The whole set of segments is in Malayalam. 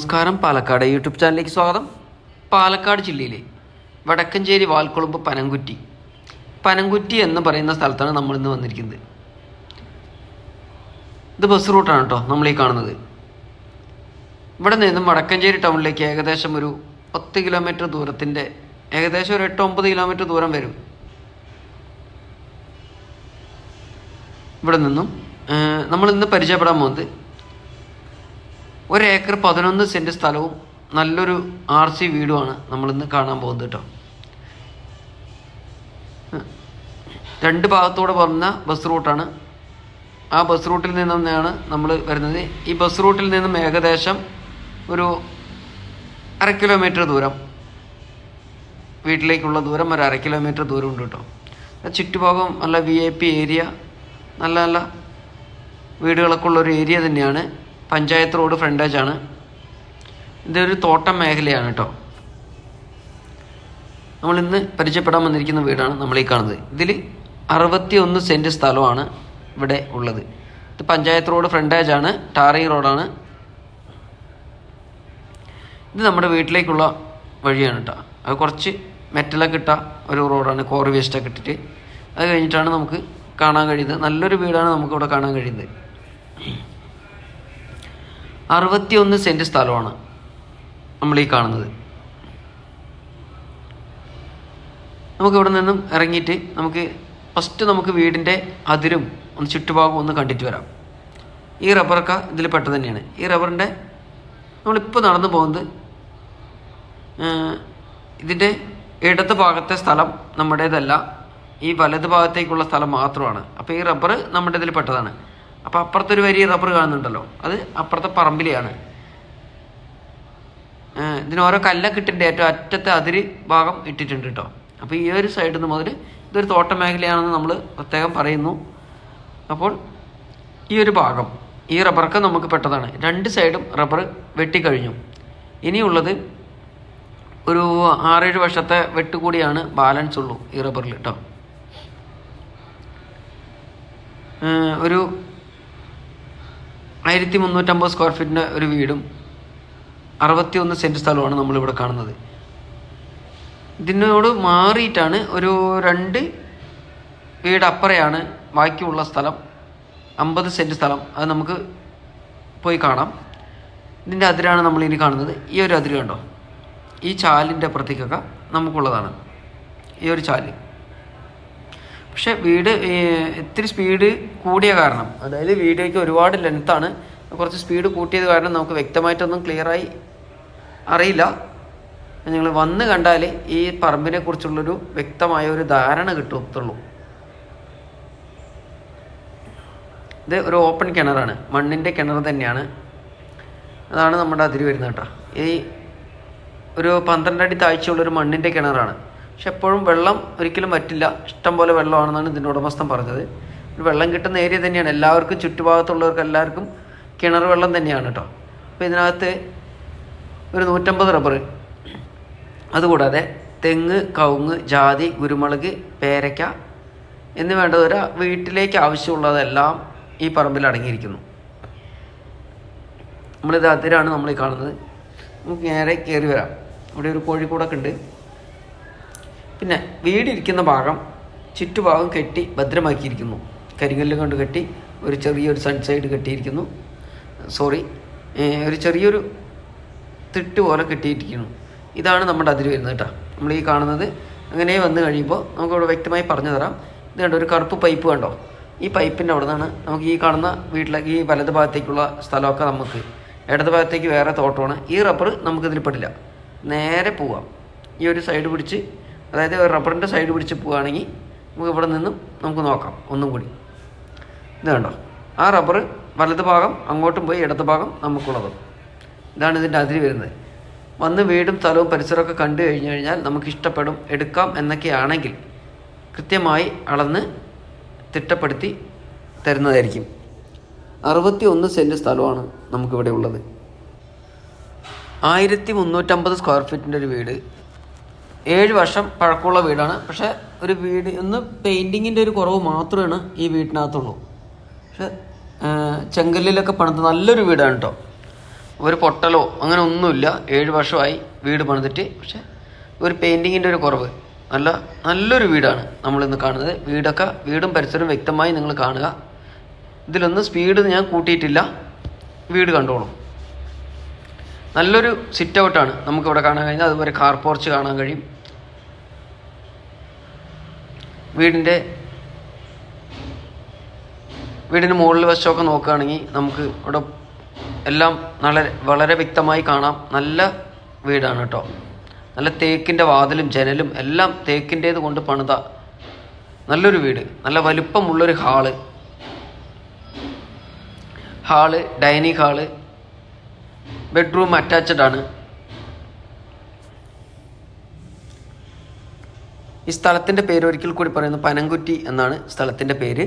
നമസ്കാരം. പാലക്കാട് യൂട്യൂബ് ചാനലിലേക്ക് സ്വാഗതം. പാലക്കാട് ജില്ലയിലെ വടക്കഞ്ചേരി വാൽക്കുളമ്പ് പനംകുറ്റി. പനംകുറ്റി എന്ന് പറയുന്ന സ്ഥലത്താണ് നമ്മൾ ഇന്ന് വന്നിരിക്കുന്നത്. ഇത് ബസ് റൂട്ടാണ് കേട്ടോ നമ്മൾ ഈ കാണുന്നത്. ഇവിടെ നിന്നും വടക്കഞ്ചേരി ടൗണിലേക്ക് ഏകദേശം ഒരു പത്ത് കിലോമീറ്റർ ദൂരത്തിന്റെ ഏകദേശം ഒരു എട്ട് ഒമ്പത് കിലോമീറ്റർ ദൂരം വരും. ഇവിടെ നിന്നും നമ്മൾ ഇന്ന് പരിചയപ്പെടാൻ പോകുന്നത് ഒരു ഏക്കർ പതിനൊന്ന് സെന്റ് സ്ഥലവും നല്ലൊരു ആർ സി വീടുമാണ് നമ്മളിന്ന് കാണാൻ പോകുന്നത് കേട്ടോ. രണ്ട് ഭാഗത്തൂടെ പറഞ്ഞ ബസ് റൂട്ടാണ്. ആ ബസ് റൂട്ടിൽ നിന്നാണ് നമ്മൾ വരുന്നത്. ഈ ബസ് റൂട്ടിൽ നിന്നും ഏകദേശം ഒരു അര കിലോമീറ്റർ ദൂരം. വീട്ടിലേക്കുള്ള ദൂരം ഒരു അര കിലോമീറ്റർ ദൂരം ഉണ്ട് കേട്ടോ ചുറ്റുഭാഗം നല്ല വി ഐ പി ഏരിയ നല്ല നല്ല വീടുകളൊക്കെ ഉള്ള ഒരു ഏരിയ തന്നെയാണ്. പഞ്ചായത്ത് റോഡ് ഫ്രണ്ടേജ് ആണ്. ഇതൊരു തോട്ടം മേഖലയാണ് കേട്ടോ. നമ്മൾ ഇന്ന് പരിചയപ്പെടാൻ വന്നിരിക്കുന്ന വീടാണ് നമ്മൾ ഈ കാണുന്നത്. ഇതിൽ അറുപത്തി ഒന്ന് സെന്റ് സ്ഥലമാണ് ഇവിടെ ഉള്ളത്. ഇത് പഞ്ചായത്ത് റോഡ് ഫ്രണ്ടേജ് ആണ് ടാറിങ് റോഡാണ്. ഇത് നമ്മുടെ വീട്ടിലേക്കുള്ള വഴിയാണ് കേട്ടോ. അത് കുറച്ച് മെറ്റലൊക്കെ ഇട്ട ഒരു റോഡാണ് കോറി വേസ്റ്റൊക്കെ ഇട്ടിട്ട്. അത് കഴിഞ്ഞിട്ടാണ് നമുക്ക് കാണാൻ കഴിയുന്നത്. നല്ലൊരു വീടാണ് നമുക്കിവിടെ കാണാൻ കഴിയുന്നത്. അറുപത്തിയൊന്ന് സെന്റ് സ്ഥലമാണ് നമ്മൾ ഈ കാണുന്നത്. നമുക്ക് ഇവിടെ നിന്നും ഇറങ്ങിയിട്ട് നമുക്ക് ഫസ്റ്റ് നമുക്ക് വീടിന്റെ അതിരും ഒന്ന് ചുറ്റുഭാഗം ഒന്ന് കണ്ടിട്ട് വരാം. ഈ റബ്ബറൊക്കെ ഇതിൽ പെട്ടത് തന്നെയാണ്. ഈ റബ്ബറിന്റെ നമ്മളിപ്പോൾ നടന്നു പോകുന്നത് ഇതിന്റെ ഇടത് ഭാഗത്തെ സ്ഥലം നമ്മുടേതല്ല ഈ വലത് ഭാഗത്തേക്കുള്ള സ്ഥലം മാത്രമാണ്. അപ്പോൾ ഈ റബ്ബർ നമ്മുടെ ഇതിൽ പെട്ടതാണ്. അപ്പോൾ അപ്പുറത്തൊരു വരി റബ്ബർ കാണുന്നുണ്ടല്ലോ. അത് അപ്പുറത്തെ പറമ്പിലെയാണ്. ഇതിന് ഓരോ കല്ലൊക്കെ ഇട്ടിട്ടുണ്ട്. ഏറ്റവും അറ്റത്തെ അതിര് ഭാഗം ഇട്ടിട്ടുണ്ട് കേട്ടോ. അപ്പോൾ ഈ ഒരു സൈഡിൽ നിന്ന് മുതൽ ഇതൊരു തോട്ട മേഖലയാണെന്ന് നമ്മൾ പ്രത്യേകം പറയുന്നു. അപ്പോൾ ഈ ഒരു ഭാഗം ഈ റബ്ബറൊക്കെ നമുക്ക് പെട്ടതാണ്. രണ്ട് സൈഡും റബ്ബർ വെട്ടിക്കഴിഞ്ഞു. ഇനിയുള്ളത് ഒരു ആറേഴ് വർഷത്തെ വെട്ടുകൂടിയാണ് ബാലൻസ് ഉള്ളൂ ഈ റബ്ബറിൽ കേട്ടോ ഒരു ആയിരത്തി മുന്നൂറ്റമ്പത് സ്ക്വയർ ഫീറ്റിന്റെ ഒരു വീടും അറുപത്തി ഒന്ന് സെന്റ് സ്ഥലമാണ് നമ്മളിവിടെ കാണുന്നത്. ഇതിനോട് മാറിയിട്ടാണ് ഒരു രണ്ട് വീട് അപ്പുറയാണ് ബാക്കിയുള്ള സ്ഥലം അമ്പത് സെന്റ് സ്ഥലം. അത് നമുക്ക് പോയി കാണാം. ഇതിന്റെ അതിരാണ് നമ്മൾ ഇനി കാണുന്നത്. ഈ ഒരു അതിര് കണ്ടോ? ഈ ചാലിന്റെ അപ്പുറത്തേക്കൊക്കെ നമുക്കുള്ളതാണ്. ഈ ഒരു ചാൽ. പക്ഷേ വീട് ഇത്തിരി സ്പീഡ് കൂടിയ കാരണം. അതായത് വീഡിയോയ്ക്ക് ഒരുപാട് ലെങ്ത്താണ് കുറച്ച് സ്പീഡ് കൂട്ടിയത് കാരണം നമുക്ക് വ്യക്തമായിട്ടൊന്നും ക്ലിയറായി അറിയില്ല. നിങ്ങൾ വന്ന് കണ്ടാൽ ഈ പറമ്പിനെ കുറിച്ചുള്ളൊരു വ്യക്തമായ ഒരു ധാരണ കിട്ടത്തുള്ളൂ ഇത് ഒരു ഓപ്പൺ കിണറാണ്. മണ്ണിന്റെ കിണർ തന്നെയാണ്. അതാണ് നമ്മുടെ അതിര് വരുന്നത് കേട്ടോ. ഈ ഒരു പന്ത്രണ്ട് അടി താഴ്ചയുള്ളൊരു മണ്ണിന്റെ കിണറാണ്. പക്ഷെ എപ്പോഴും വെള്ളം ഒരിക്കലും പറ്റില്ല ഇഷ്ടം പോലെ വെള്ളമാണെന്നാണ് ഇതിന്റെ ഉടമസ്ഥൻ പറഞ്ഞത്. വെള്ളം കിട്ടുന്ന ഏരിയ തന്നെയാണ്. എല്ലാവർക്കും ചുറ്റുഭാഗത്തുള്ളവർക്ക് എല്ലാവർക്കും കിണർ വെള്ളം തന്നെയാണ് കേട്ടോ. അപ്പോൾ ഇതിനകത്ത് ഒരു നൂറ്റമ്പത് റബ്ബർ അതുകൂടാതെ തെങ്ങ് കവുങ്ങ് ജാതി കുരുമുളക് പേരയ്ക്ക എന്ന് വേണ്ടത് ഒരു വീട്ടിലേക്ക് ആവശ്യമുള്ളതെല്ലാം ഈ പറമ്പിൽ അടങ്ങിയിരിക്കുന്നു. നമ്മളിത് അതിരാണ് നമ്മൾ ഈ കാണുന്നത്. നമുക്ക് നേരെ കയറി വരാം. ഇവിടെ ഒരു കോഴിക്കൂടൊക്കെ ഉണ്ട്. പിന്നെ വീടിരിക്കുന്ന ഭാഗം ചുറ്റുഭാഗം കെട്ടി ഭദ്രമാക്കിയിരിക്കുന്നു. കരിങ്കല്ല് കൊണ്ട് കെട്ടി ഒരു ചെറിയൊരു സൺസൈഡ് കെട്ടിയിരിക്കുന്നു. സോറി ഒരു ചെറിയൊരു തിട്ട് പോലെ കെട്ടിയിരിക്കുന്നു. ഇതാണ് നമ്മുടെ അതിര് വരുന്നത് കേട്ടോ. നമ്മൾ ഈ കാണുന്നത് അങ്ങനെ വന്നു കഴിയുമ്പോൾ നമുക്കിവിടെ വ്യക്തമായി പറഞ്ഞു തരാം. ഇത് കണ്ടോ ഒരു കറുപ്പ് പൈപ്പ് കണ്ടോ? ഈ പൈപ്പിന്റെ അവിടെ നിന്നാണ് നമുക്ക് ഈ കാണുന്ന വീട്ടിലേക്ക് ഈ വലത് ഭാഗത്തേക്കുള്ള സ്ഥലമൊക്കെ നമുക്ക്. ഇടത് ഭാഗത്തേക്ക് വേറെ തോട്ടമാണ്. ഈ റബ്ബർ നമുക്കിതിൽ പെടില്ല. നേരെ പോവാം. ഈ ഒരു സൈഡ് പിടിച്ച് അതായത് റബ്ബറിന്റെ സൈഡ് പിടിച്ച് പോവുകയാണെങ്കിൽ നമുക്ക് ഇവിടെ നിന്നും നമുക്ക് നോക്കാം ഒന്നും കൂടി. ഇത് കണ്ടോ? ആ റബ്ബർ വലത് ഭാഗം അങ്ങോട്ടും പോയി ഇടത് ഭാഗം നമുക്കുള്ളത്. ഇതാണ് ഇതിന്റെ അതിരി വരുന്നത്. വന്ന് വീടും സ്ഥലവും പരിസരമൊക്കെ കണ്ടു കഴിഞ്ഞു കഴിഞ്ഞാൽ നമുക്ക് ഇഷ്ടപ്പെടും എടുക്കാം എന്നൊക്കെയാണെങ്കിൽ കൃത്യമായി അളന്ന് തിട്ടപ്പെടുത്തി തരുന്നതായിരിക്കും. അറുപത്തി ഒന്ന് സെന്റ് സ്ഥലമാണ് നമുക്കിവിടെ ഉള്ളത്. ആയിരത്തി മുന്നൂറ്റമ്പത് സ്ക്വയർ ഫീറ്റിന്റെ ഒരു വീട് ഏഴ് വർഷം പഴക്കമുള്ള വീടാണ്. പക്ഷേ ഒരു വീട് ഒന്ന് പെയിന്റിങ്ങിന്റെ ഒരു കുറവ് മാത്രമാണ് ഈ വീട്ടിനകത്തുള്ളൂ. പക്ഷെ ചെങ്കല്ലിലൊക്കെ പണിത് നല്ലൊരു വീടാണ് കേട്ടോ ഒരു പൊട്ടലോ അങ്ങനെ ഒന്നുമില്ല. ഏഴ് വർഷമായി വീട് പണിതിട്ട്. പക്ഷെ ഒരു പെയിന്റിങ്ങിന്റെ ഒരു കുറവ്. നല്ല നല്ലൊരു വീടാണ് നമ്മൾ ഇന്ന് കാണുന്നത്. വീടൊക്കെ വീടും പരിസരവും വ്യക്തമായി നിങ്ങൾ കാണുക. ഇതിലൊന്നും സ്പീഡ് ഞാൻ കൂട്ടിയിട്ടില്ല. വീട് കണ്ടോളൂ. നല്ലൊരു സിറ്റ് ഔട്ടാണ് നമുക്കിവിടെ കാണാൻ കഴിഞ്ഞാൽ അതുപോലെ കാർ പോർച്ച് കാണാൻ കഴിയും. വീടിന്റെ വീടിന് മുകളിൽ വശമൊക്കെ നോക്കുകയാണെങ്കിൽ നമുക്ക് ഇവിടെ എല്ലാം വളരെ വളരെ വ്യക്തമായി കാണാം. നല്ല വീടാണ് കേട്ടോ. നല്ല തേക്കിന്റെ വാതിലും ജനലും എല്ലാം തേക്കിന്റേത് കൊണ്ട് പണിത നല്ലൊരു വീട്. നല്ല വലിപ്പമുള്ളൊരു hall. Hall dining hall bedroom attached ആണ് ഈ സ്ഥലത്തിന്റെ പേര് ഒരിക്കൽ കൂടി പറയുന്നു പനംകുറ്റി എന്നാണ് സ്ഥലത്തിന്റെ പേര്.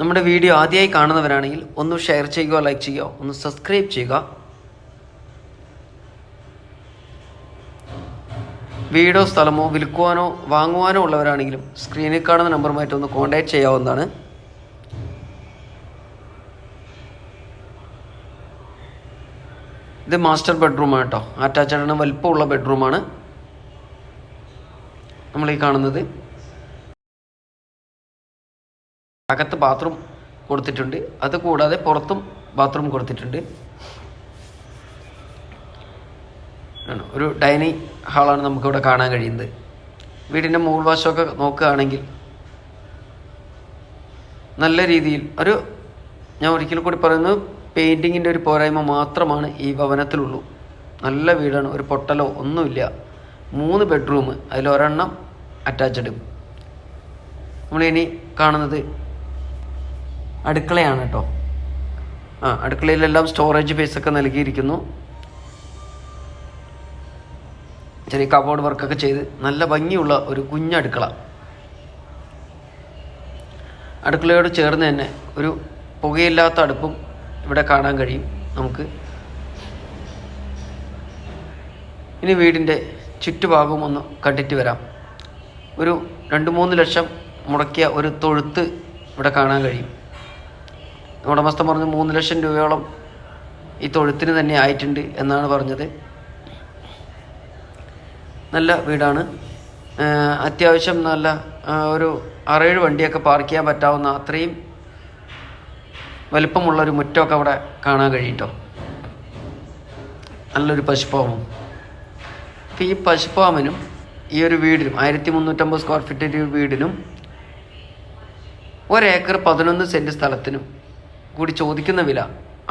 നമ്മുടെ വീഡിയോ ആദ്യമായി കാണുന്നവരാണെങ്കിൽ ഒന്ന് ഷെയർ ചെയ്യുക ലൈക്ക് ചെയ്യുക ഒന്ന് സബ്സ്ക്രൈബ് ചെയ്യുക. വീടോ സ്ഥലമോ വിൽക്കുവാനോ വാങ്ങുവാനോ ഉള്ളവരാണെങ്കിലും സ്ക്രീനിൽ കാണുന്ന നമ്പറുമായിട്ട് ഒന്ന് കോൺടാക്ട് ചെയ്യാവുന്നതാണ്. ഇത് മാസ്റ്റർ ബെഡ്റൂമാണ് കേട്ടോ. അറ്റാച്ച്ഡ് ആണ് വലിപ്പമുള്ള ബെഡ്റൂമാണ് നമ്മൾ ഈ കാണുന്നത്. അകത്ത് ബാത്റൂം കൊടുത്തിട്ടുണ്ട്. അത് കൂടാതെ പുറത്തും ബാത്റൂം കൊടുത്തിട്ടുണ്ട്. ഒരു ഡൈനിങ് ഹാളാണ് നമുക്കിവിടെ കാണാൻ കഴിയുന്നത്. വീടിന്റെ മുകൾ വശമൊക്കെ നോക്കുകയാണെങ്കിൽ നല്ല രീതിയിൽ ഒരു ഞാൻ ഒരിക്കൽ കൂടി പറയുന്നത് പെയിന്റിങ്ങിന്റെ ഒരു പോരായ്മ മാത്രമാണ് ഈ ഭവനത്തിലുള്ളൂ. നല്ല വീടാണ് ഒരു പൊട്ടലോ ഒന്നുമില്ല. മൂന്ന് ബെഡ്റൂം അതിലൊരെണ്ണം അറ്റാച്ച്ഡ്. നമ്മളിനി കാണുന്നത് അടുക്കളയാണ് കേട്ടോ. ആ അടുക്കളയിലെല്ലാം സ്റ്റോറേജ് ഒക്കെ നൽകിയിരിക്കുന്നു. ചെറിയ കബോർഡ് വർക്കൊക്കെ ചെയ്ത് നല്ല ഭംഗിയുള്ള ഒരു കുഞ്ഞടുക്കള അടുക്കളയോട് ചേർന്ന് തന്നെ ഒരു പുകയില്ലാത്ത അടുപ്പും ഇവിടെ കാണാൻ കഴിയും നമുക്ക്. ഇനി വീടിന്റെ ചുറ്റുഭാഗവും ഒന്ന് കണ്ടിട്ട് വരാം. ഒരു രണ്ട് മൂന്ന് ലക്ഷം മുടക്കിയ ഒരു തൊഴുത്ത് ഇവിടെ കാണാൻ കഴിയും. ഉടമസ്ഥൻ പറഞ്ഞു മൂന്ന് ലക്ഷം രൂപയോളം ഈ തൊഴുത്തിന് തന്നെ ആയിട്ടുണ്ട് എന്നാണ് പറഞ്ഞത്. നല്ല വീടാണ്. അത്യാവശ്യം നല്ല ഒരു ആറേഴ് വണ്ടിയൊക്കെ പാർക്ക് ചെയ്യാൻ പറ്റാവുന്ന അത്രയും വലിപ്പമുള്ള ഒരു മുറ്റമൊക്കെ അവിടെ കാണാൻ കഴിയിട്ടോ? നല്ലൊരു പശുപ്പാമും ഈ പശുപ്പാമനും ഈ ഒരു വീടിനും ആയിരത്തി മുന്നൂറ്റമ്പത് സ്ക്വയർ ഫീറ്റിന്റെ ഒരു വീടിനും ഒരേക്കർ പതിനൊന്ന് സെന്റ് സ്ഥലത്തിനും കൂടി ചോദിക്കുന്ന വില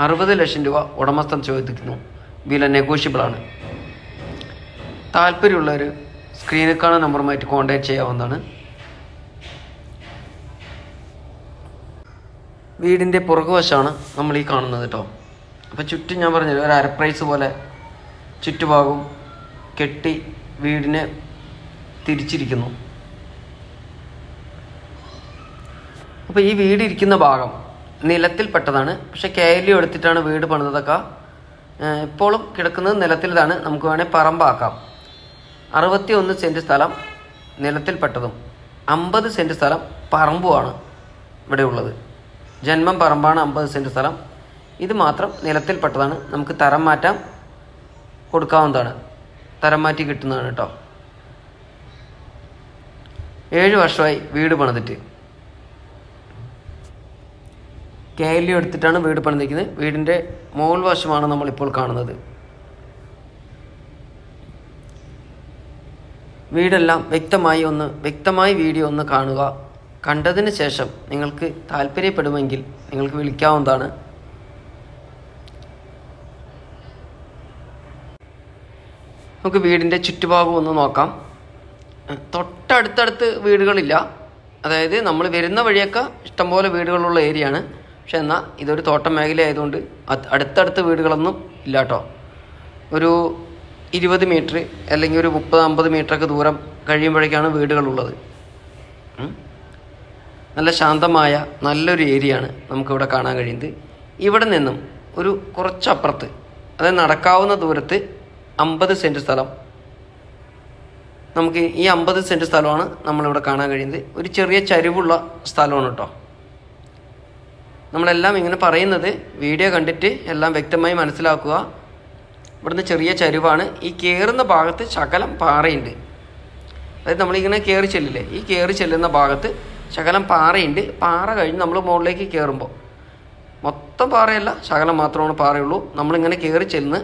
അറുപത് ലക്ഷം രൂപ ഉടമസ്ഥൻ ചോദിക്കുന്നു. വില നെഗോഷ്യബിളാണ് താല്പര്യമുള്ളവർ സ്ക്രീനിൽ കാണുന്ന നമ്പറുമായിട്ട് കോൺടാക്ട് ചെയ്യാവുന്നതാണ്. വീടിന്റെ പുറകുവശമാണ് നമ്മൾ ഈ കാണുന്നത് കേട്ടോ അപ്പോൾ ചുറ്റും ഞാൻ പറഞ്ഞത് ഒരു അരപ്രൈസ് പോലെ ചുറ്റുഭാഗവും കെട്ടി വീടിനെ തിരിച്ചിരിക്കുന്നു. അപ്പോൾ ഈ വീട് ഇരിക്കുന്ന ഭാഗം നിലത്തിൽപ്പെട്ടതാണ് പക്ഷെ കെ എൽ യു എടുത്തിട്ടാണ് വീട് പണിതതൊക്കെ. ഇപ്പോഴും കിടക്കുന്നത് നിലത്തിലാണ് നമുക്ക് വേണേൽ പറമ്പാക്കാം. അറുപത്തി ഒന്ന് സെന്റ് സ്ഥലം നിലത്തിൽപ്പെട്ടതും അമ്പത് സെന്റ് സ്ഥലം പറമ്പുമാണ് ഇവിടെ ഉള്ളത്. ജന്മം പറമ്പാണ് അമ്പത് സെന്റ് സ്ഥലം. ഇത് മാത്രം നിലത്തിൽപ്പെട്ടതാണ്. നമുക്ക് തരം മാറ്റാം. കൊടുക്കാവുന്നതാണ്. തരം മാറ്റി കിട്ടുന്നതാണ് കേട്ടോ ഏഴ് വർഷമായി വീട് പണിതിട്ട്. കെ എൽ യു എടുത്തിട്ടാണ് വീട് പണിതിരിക്കുന്നത്. വീടിന്റെ മുകൾ വശമാണ് നമ്മളിപ്പോൾ കാണുന്നത്. വീടെല്ലാം വ്യക്തമായി ഒന്ന് വ്യക്തമായി വീഡിയോ ഒന്ന് കാണുക. കണ്ടതിന് ശേഷം നിങ്ങൾക്ക് താല്പര്യപ്പെടുമെങ്കിൽ നിങ്ങൾക്ക് വിളിക്കാവുന്നതാണ്. നമുക്ക് വീടിന്റെ ചുറ്റുഭാഗം ഒന്ന് നോക്കാം. തൊട്ടടുത്തടുത്ത് വീടുകളില്ല. അതായത് നമ്മൾ വരുന്ന വഴിയൊക്കെ ഇഷ്ടംപോലെ വീടുകളുള്ള ഏരിയയാണ്. പക്ഷെ എന്നാൽ ഇതൊരു തോട്ടം മേഖല ആയതുകൊണ്ട് അടുത്തടുത്ത് വീടുകളൊന്നും ഇല്ല കേട്ടോ ഒരു ഇരുപത് മീറ്റർ അല്ലെങ്കിൽ ഒരു മുപ്പത് അമ്പത് മീറ്ററൊക്കെ ദൂരം കഴിയുമ്പോഴേക്കാണ് വീടുകളുള്ളത്. നല്ല ശാന്തമായ നല്ലൊരു ഏരിയയാണ് നമുക്കിവിടെ കാണാൻ കഴിയുന്നത്. ഇവിടെ നിന്നും ഒരു കുറച്ചപ്പുറത്ത് അതായത് നടക്കാവുന്ന ദൂരത്ത് അമ്പത് സെന്റ് സ്ഥലം. നമുക്ക് ഈ അമ്പത് സെന്റ് സ്ഥലമാണ് നമ്മളിവിടെ കാണാൻ കഴിയുന്നത്. ഒരു ചെറിയ ചരിവുള്ള സ്ഥലമാണ് കേട്ടോ. നമ്മളെല്ലാം ഇങ്ങനെ പറയുന്നത് വീഡിയോ കണ്ടിട്ട് എല്ലാം വ്യക്തമായി മനസ്സിലാക്കുക. ഇവിടുന്ന് ചെറിയ ചരിവാണ്. ഈ കയറുന്ന ഭാഗത്ത് ശകലം പാറയുണ്ട്. അതായത് നമ്മളിങ്ങനെ കയറി ചെല്ലില്ലേ? ഈ കയറി ചെല്ലുന്ന ഭാഗത്ത് ശകലം പാറയുണ്ട്. പാറ കഴിഞ്ഞ് നമ്മൾ മുകളിലേക്ക് കയറുമ്പോൾ മൊത്തം പാറയല്ല ശകലം മാത്രമാണ് പാറയുള്ളൂ. നമ്മളിങ്ങനെ കയറി ചെന്ന്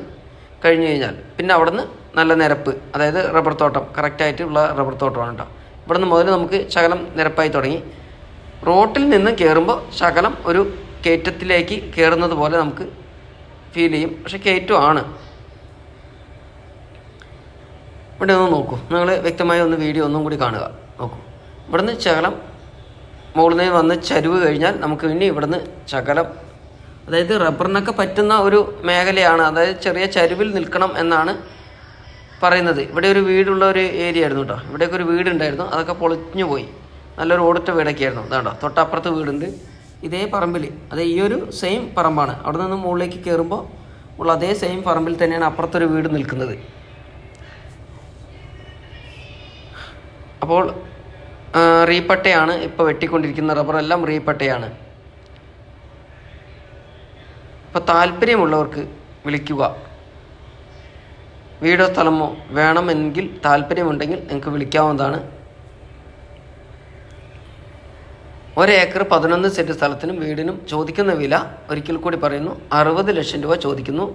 കഴിഞ്ഞു കഴിഞ്ഞാൽ പിന്നെ അവിടുന്ന് നല്ല നിരപ്പ് അതായത് റബ്ബർ തോട്ടം കറക്റ്റായിട്ടുള്ള റബ്ബർ തോട്ടമാണ് കേട്ടോ ഇവിടുന്ന് മുതൽ നമുക്ക് ശകലം നിരപ്പായി തുടങ്ങി. റോട്ടിൽ നിന്ന് കയറുമ്പോൾ ശകലം ഒരു കയറ്റത്തിലേക്ക് കയറുന്നത് പോലെ നമുക്ക് ഫീൽ ചെയ്യും. പക്ഷെ കയറ്റമാണ് ഇവിടെ ഒന്ന് നോക്കൂ. നിങ്ങൾ വ്യക്തമായി ഒന്ന് വീഡിയോ ഒന്നും കൂടി കാണുക. നോക്കൂ. ഇവിടുന്ന് ശകലം മുകളിൽ നിന്ന് വന്ന് ചരിവ് കഴിഞ്ഞാൽ നമുക്ക് ഇനി ഇവിടുന്ന് ശകലം. അതായത് റബ്ബറിനൊക്കെ പറ്റുന്ന ഒരു മേഖലയാണ്. അതായത് ചെറിയ ചരിവിൽ നിൽക്കണം എന്നാണ് പറയുന്നത്. ഇവിടെ ഒരു വീടുള്ള ഒരു ഏരിയ ആയിരുന്നു കേട്ടോ ഇവിടെയൊക്കെ ഒരു വീടുണ്ടായിരുന്നു. അതൊക്കെ പൊളിഞ്ഞു പോയി. നല്ലൊരു ഓടിട്ട വീടൊക്കെ ആയിരുന്നു അതാണ്ടോ തൊട്ടപ്പുറത്ത് വീടുണ്ട്. ഇതേ പറമ്പിൽ അത് ഈ ഒരു സെയിം പറമ്പാണ്. അവിടെ നിന്ന് മുകളിലേക്ക് കയറുമ്പോൾ ഉള്ള അതേ സെയിം പറമ്പിൽ തന്നെയാണ് അപ്പുറത്തൊരു വീട് നിൽക്കുന്നത്. അപ്പോൾ റീപ്പട്ടയാണ് ഇപ്പോൾ വെട്ടിക്കൊണ്ടിരിക്കുന്ന റബ്ബറെല്ലാം റീപ്പട്ടയാണ്. ഇപ്പോൾ താല്പര്യമുള്ളവർക്ക് വിളിക്കുക. വീടോ സ്ഥലമോ വേണമെങ്കിൽ താല്പര്യമുണ്ടെങ്കിൽ നിങ്ങൾക്ക് വിളിക്കാവുന്നതാണ്. ഒരേക്കർ പതിനൊന്ന് സെന്റ് സ്ഥലത്തിനും വീടിനും ചോദിക്കുന്ന വില ഒരിക്കൽ കൂടി പറയുന്നു. അറുപത് ലക്ഷം രൂപ ചോദിക്കുന്നു.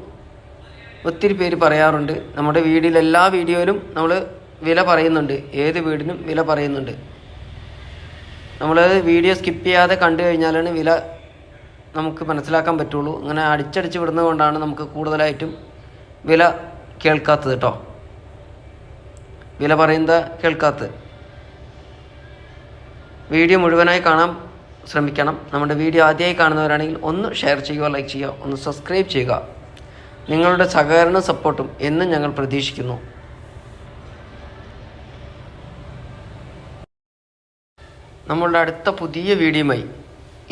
ഒത്തിരി പേര് പറയാറുണ്ട്. നമ്മുടെ വീടിൽ എല്ലാ വീഡിയോയിലും നമ്മൾ വില പറയുന്നുണ്ട്. ഏത് വീടിനും വില പറയുന്നുണ്ട്. നമ്മൾ വീഡിയോ സ്കിപ്പ് ചെയ്യാതെ കണ്ടു കഴിഞ്ഞാലാണ് വില നമുക്ക് മനസ്സിലാക്കാൻ പറ്റുള്ളൂ. അങ്ങനെ അടിച്ചടിച്ച് വിടുന്നത് കൊണ്ടാണ് നമുക്ക് കൂടുതലായിട്ടും വില കേൾക്കാത്തത് കേട്ടോ. വില പറയുന്നത് കേൾക്കാത്തത്. വീഡിയോ മുഴുവനായി കാണാൻ ശ്രമിക്കണം. നമ്മുടെ വീഡിയോ ആദ്യമായി കാണുന്നവരാണെങ്കിൽ ഒന്ന് ഷെയർ ചെയ്യുക ലൈക്ക് ചെയ്യുക ഒന്ന് സബ്സ്ക്രൈബ് ചെയ്യുക. നിങ്ങളുടെ സഹകരണ സപ്പോർട്ടും എന്നും ഞങ്ങൾ പ്രതീക്ഷിക്കുന്നു. നമ്മളുടെ അടുത്ത പുതിയ വീഡിയോയുമായി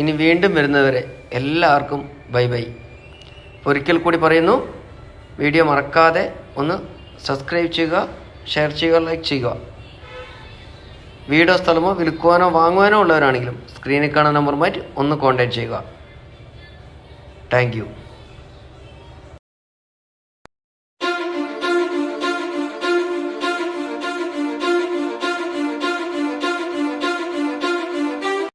ഇനി വീണ്ടും വരുന്നവരെ എല്ലാവർക്കും ബൈ ബൈ. ഒരിക്കൽ കൂടി പറയുന്നു വീഡിയോ മറക്കാതെ ഒന്ന് സബ്സ്ക്രൈബ് ചെയ്യുക ഷെയർ ചെയ്യുക ലൈക്ക് ചെയ്യുക. വീടോ സ്ഥലമോ വിൽക്കുവാനോ വാങ്ങുവാനോ ഉള്ളവരാണെങ്കിലും സ്ക്രീനിൽ കാണുന്ന നമ്പർ നമ്പറുമായിട്ട് ഒന്ന് കോൺടാക്ട് ചെയ്യുക. താങ്ക്